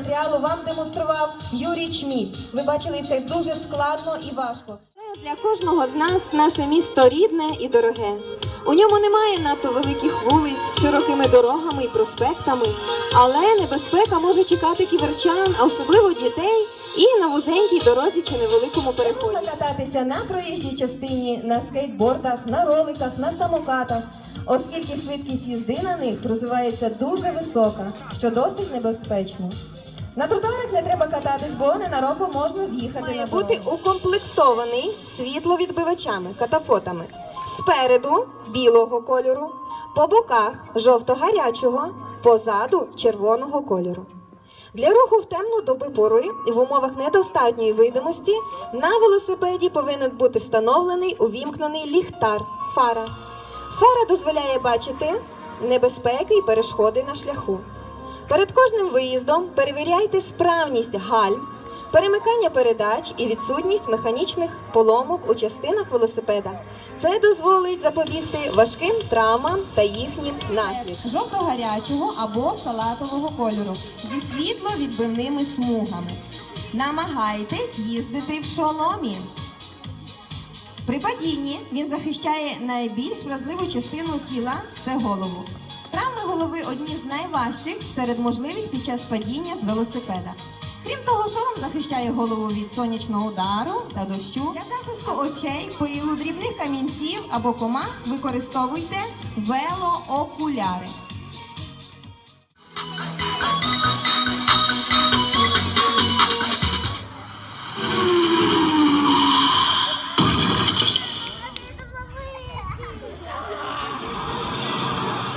велотріалу вам демонстрував Юрій Чміль. Ви бачили це дуже складно і важко. Для кожного з нас наше місто рідне і дороге. У ньому немає надто великих вулиць з широкими дорогами і проспектами, але небезпека може чекати ківерчан, а особливо дітей, і на вузенькій дорозі чи невеликому переході. Можна кататися на проїжджій частині, на скейтбордах, на роликах, на самокатах, оскільки швидкість їзди на них розвивається дуже висока, що досить небезпечно. На тротуарах не треба кататись, бо ненароком можна з'їхати Має на бути укомплектований світловідбивачами, катафотами. Спереду білого кольору, по боках жовто-гарячого, позаду червоного кольору. Для руху в темну доби пори і в умовах недостатньої видимості на велосипеді повинен бути встановлений увімкнений ліхтар фара. Фара дозволяє бачити небезпеки і перешкоди на шляху. Перед кожним виїздом перевіряйте справність гальм, перемикання передач і відсутність механічних поломок у частинах велосипеда. Це дозволить запобігти важким травмам та їхнім наслідкам. жовто-гарячого або салатового кольору зі світловідбивними смугами. Намагайтесь їздити в шоломі. При падінні він захищає найбільш вразливу частину тіла це голову. Травми голови одні з найважчих серед можливих під час падіння з велосипеда. Крім того, шолом захищає голову від сонячного удару та дощу. Для захисту очей, пилу, дрібних камінців або комах використовуйте велоокуляри.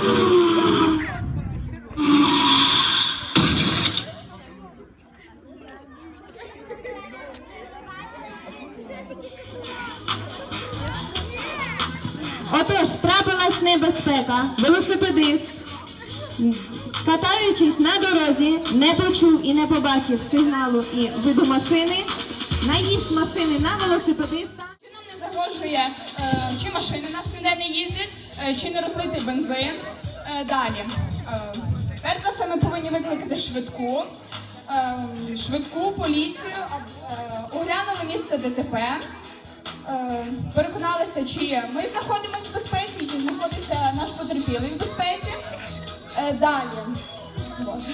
Отож, не почув і не побачив сигналу і виду машини. Наїзд машини на велосипедиста. Чи нам не загрожує, е, чи машини нас ніде не їздять, е, чи не розлитий бензин. Е, далі. Перш за все, ми повинні викликати швидку, швидку поліцію, оглянули місце ДТП, переконалися, чи ми знаходимося в безпеці, чи знаходиться наш потерпілий в безпеці. Далі. Боже.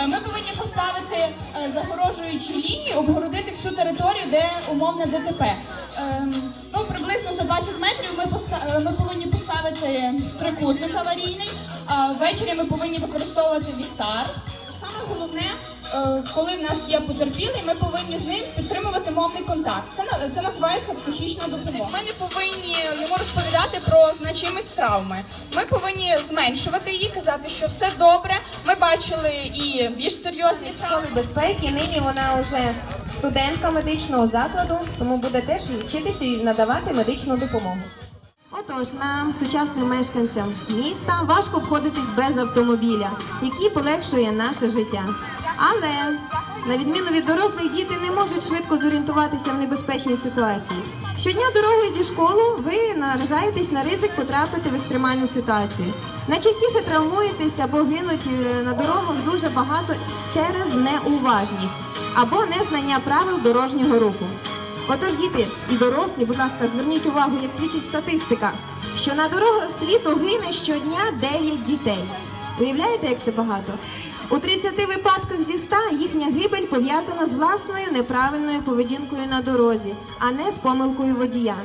Е, Ми повинні поставити е, загорожуючі лінії, обгородити всю територію, де умовне ДТП. Ем, Ну, приблизно за 20 метрів ми, е, ми повинні поставити трикутник аварійний, ввечері ми повинні використовувати ліхтар. Саме головне, е, коли в нас є потерпілий, ми повинні з ним підтримувати мовний контакт. Це, це називається психічна допомога. Ми не повинні йому розповідати про значимість травми. Ми повинні зменшувати її, казати, що все добре. Ми бачили і більш серйозні травми. школи безпеки. Нині вона вже студентка медичного закладу, тому буде теж вчитися і надавати медичну допомогу. Отож, нам, сучасним мешканцям міста, важко обходитись без автомобіля, який полегшує наше життя. Але, на відміну від дорослих, діти не можуть швидко зорієнтуватися в небезпечній ситуації. Щодня дорогою зі школи ви наражаєтесь на ризик потрапити в екстремальну ситуацію. Найчастіше травмуєтесь або гинуть е, на дорогах дуже багато через неуважність або незнання правил дорожнього руху. Отож, діти і дорослі, будь ласка, зверніть увагу, як свідчить статистика, що на дорогах світу гине щодня 9 дітей. Уявляєте, як це багато? У 30 випадках зі 100 їхня гибель пов'язана з власною неправильною поведінкою на дорозі, а не з помилкою водія.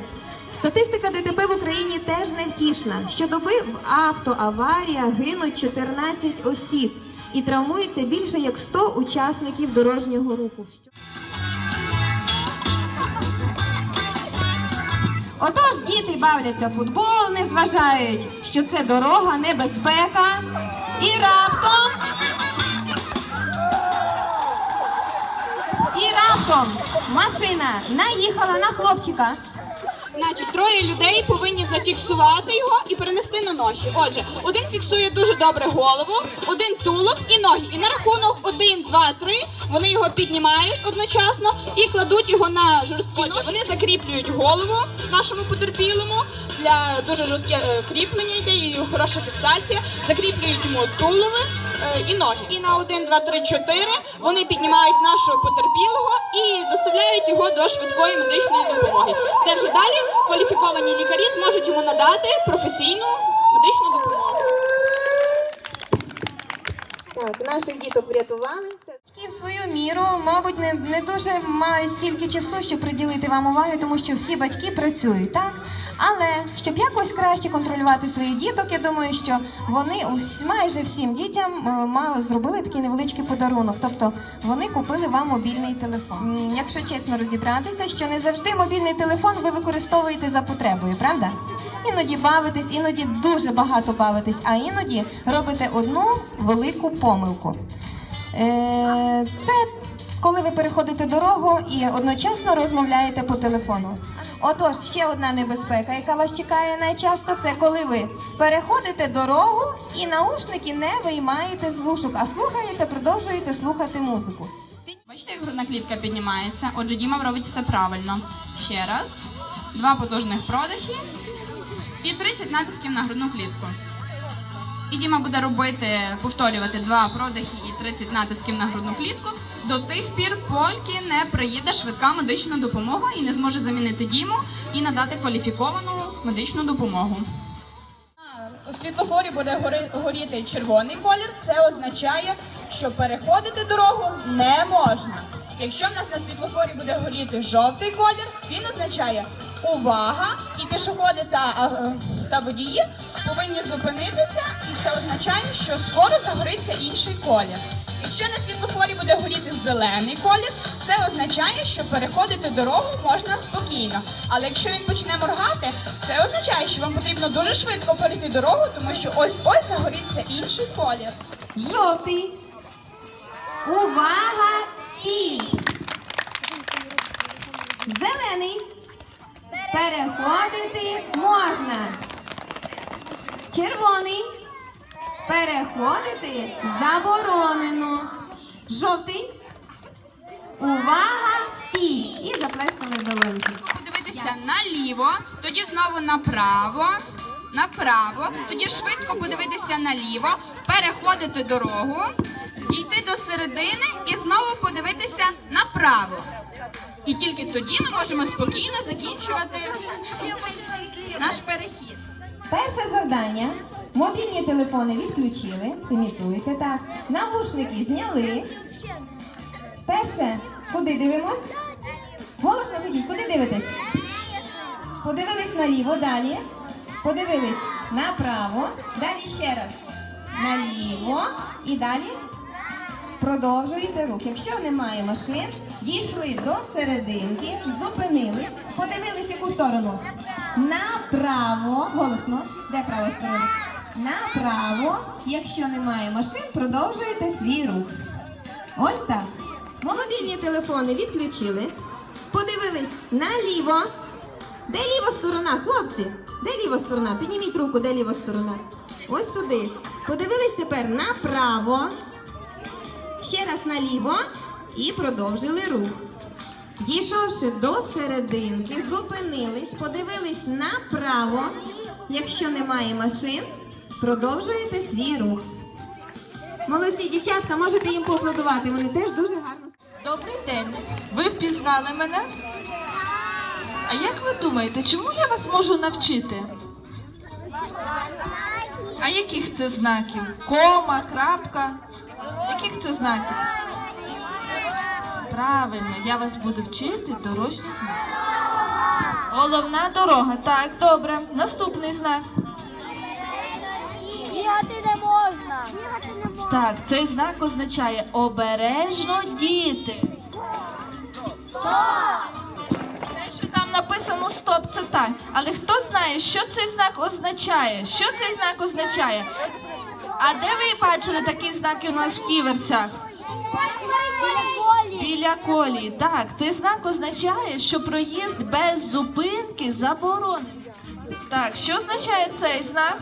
Статистика ДТП в Україні теж невтішна. Щодоби в автоаваріях гинуть 14 осіб і травмується більше як 100 учасників дорожнього руху. Отож діти бавляться футбол, не зважають, що це дорога, небезпека. І раптом. Раптом машина наїхала на хлопчика. Значить, троє людей повинні зафіксувати його і перенести на ноші. Отже, один фіксує дуже добре голову, один тулуб і ноги. І на рахунок один, два, три вони його піднімають одночасно і кладуть його на жорсткі ноші. Вони закріплюють голову нашому потерпілому для дуже жорстке е, кріплення йде і хороша фіксація. Закріплюють йому тулови і ноги. І на 1, 2, 3, 4 вони піднімають нашого потерпілого і доставляють його до швидкої медичної допомоги. Де вже далі кваліфіковані лікарі зможуть йому надати професійну медичну допомогу. Так, наших діток врятували. Батьки в свою міру, мабуть, не, не дуже мають стільки часу, щоб приділити вам уваги, тому що всі батьки працюють, так? Але щоб якось краще контролювати своїх діток, я думаю, що вони ус- майже всім дітям е, мали зробили такий невеличкий подарунок. Тобто вони купили вам мобільний телефон. Якщо чесно розібратися, що не завжди мобільний телефон ви використовуєте за потребою, правда? Іноді бавитесь, іноді дуже багато бавитесь, а іноді робите одну велику помилку. Е, Це коли ви переходите дорогу і одночасно розмовляєте по телефону. Отож, ще одна небезпека, яка вас чекає найчасто, це коли ви переходите дорогу і наушники не виймаєте з вушок, а слухаєте, продовжуєте слухати музику. Бачите, як грудна клітка піднімається? Отже, Діма робить все правильно. Ще раз. Два потужних продихи і 30 натисків на грудну клітку. І Діма буде робити, повторювати два продихи і 30 натисків на грудну клітку до тих пір, поки не приїде швидка медична допомога і не зможе замінити Діму і надати кваліфіковану медичну допомогу. У світлофорі буде гори- горіти червоний колір. Це означає, що переходити дорогу не можна. Якщо в нас на світлофорі буде горіти жовтий колір, він означає увага, і пішоходи та, е, та водії повинні зупинитися, і це означає, що скоро загориться інший колір. Якщо на світлофорі буде горіти зелений колір, це означає, що переходити дорогу можна спокійно. Але якщо він почне моргати, це означає, що вам потрібно дуже швидко перейти дорогу, тому що ось ось загориться інший колір. Жовтий. Увага! Стій! Зелений. Переходити можна. Червоний. Переходити заборонено. Жовтий. Увага! Стій! І заплескали долоньки. Подивитися наліво, тоді знову направо, направо, тоді швидко подивитися наліво, переходити дорогу, дійти до середини і знову подивитися направо. І тільки тоді ми можемо спокійно закінчувати наш перехід. Перше завдання. Мобільні телефони відключили. Імітуєте так. Навушники зняли. Перше, куди дивимось? Голосно кажіть, куди дивитесь? Подивились наліво, далі. Подивились направо. Далі ще раз. Наліво. І далі продовжуєте рух. Якщо немає машин, дійшли до серединки, зупинились, подивились яку сторону? Направо. Голосно. Де права сторона? Направо. Якщо немає машин, продовжуєте свій рух. Ось так. Мобільні телефони відключили. Подивились наліво. Де ліва сторона, хлопці? Де ліва сторона? Підніміть руку, де ліва сторона. Ось туди. Подивились тепер направо. Ще раз наліво і продовжили рух. Дійшовши до серединки, зупинились, подивились направо. Якщо немає машин, продовжуєте свій рух. Молодці, дівчатка, можете їм поаплодувати. Вони теж дуже гарно. Добрий день. Ви впізнали мене? А як ви думаєте, чому я вас можу навчити? А яких це знаків? Кома, крапка? Яких це знаків? Правильно, я вас буду вчити дорожні знаки. Головна дорога. Так, добре. Наступний знак. Бігати не можна. Так, цей знак означає обережно діти. Те, що там написано стоп, це так. Але хто знає, що цей знак означає? Що цей знак означає? А де ви бачили такі знаки у нас в ківерцях? Біля колі. Колії. Так, цей знак означає, що проїзд без зупинки заборонений. Так, що означає цей знак?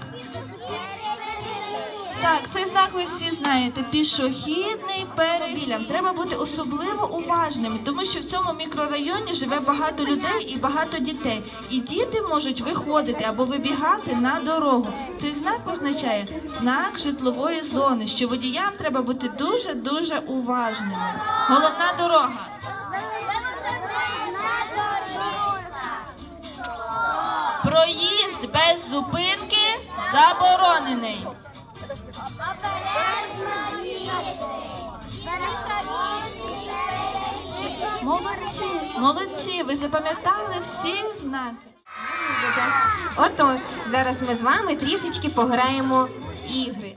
Так, цей знак ви всі знаєте. Пішохідний перехід. Треба бути особливо уважними, тому що в цьому мікрорайоні живе багато людей і багато дітей. І діти можуть виходити або вибігати на дорогу. Цей знак означає знак житлової зони, що водіям треба бути дуже дуже уважними. Головна дорога. Проїзд без зупинки заборонений. Молодці, молодці, ви запам'ятали всі знаки. Отож, зараз ми з вами трішечки пограємо в ігри.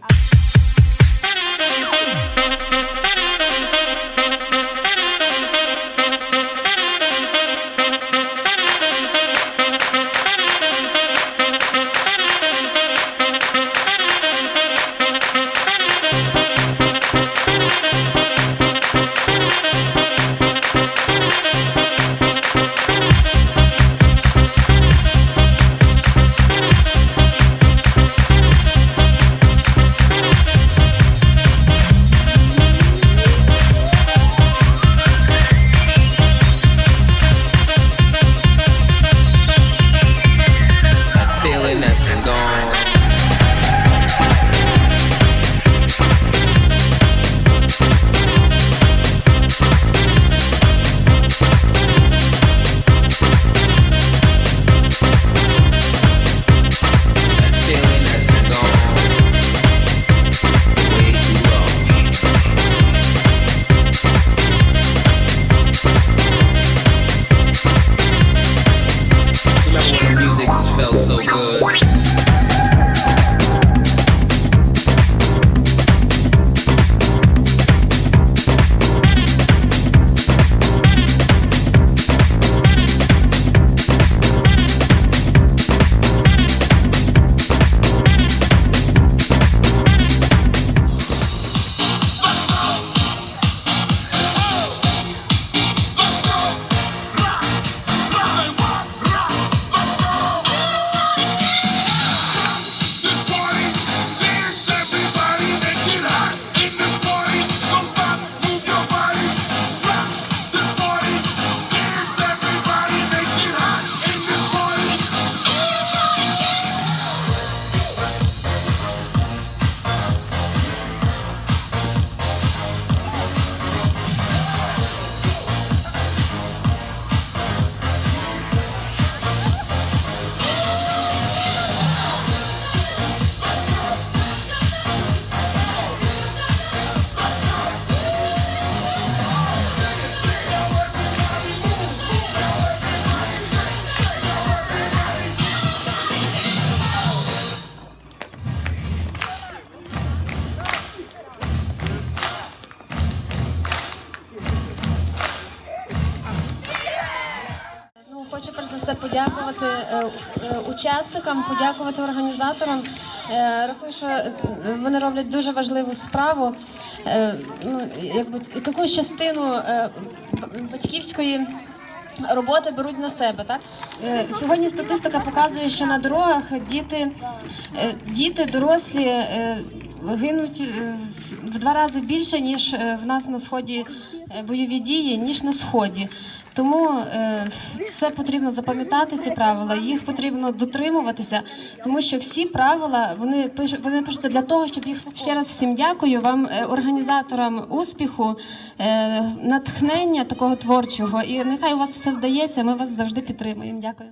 Хочу все подякувати е, е, учасникам, подякувати організаторам. Е, рахую, що вони роблять дуже важливу справу. Ну, якби якусь частину батьківської. Роботи беруть на себе, так сьогодні статистика показує, що на дорогах діти, діти дорослі гинуть в два рази більше ніж в нас на сході бойові дії, ніж на сході. Тому е, це потрібно запам'ятати ці правила. Їх потрібно дотримуватися, тому що всі правила вони пиш- вони пишуться для того, щоб їх ще раз всім дякую вам, е, організаторам успіху, е, натхнення такого творчого. І нехай у вас все вдається. Ми вас завжди підтримуємо. Дякую.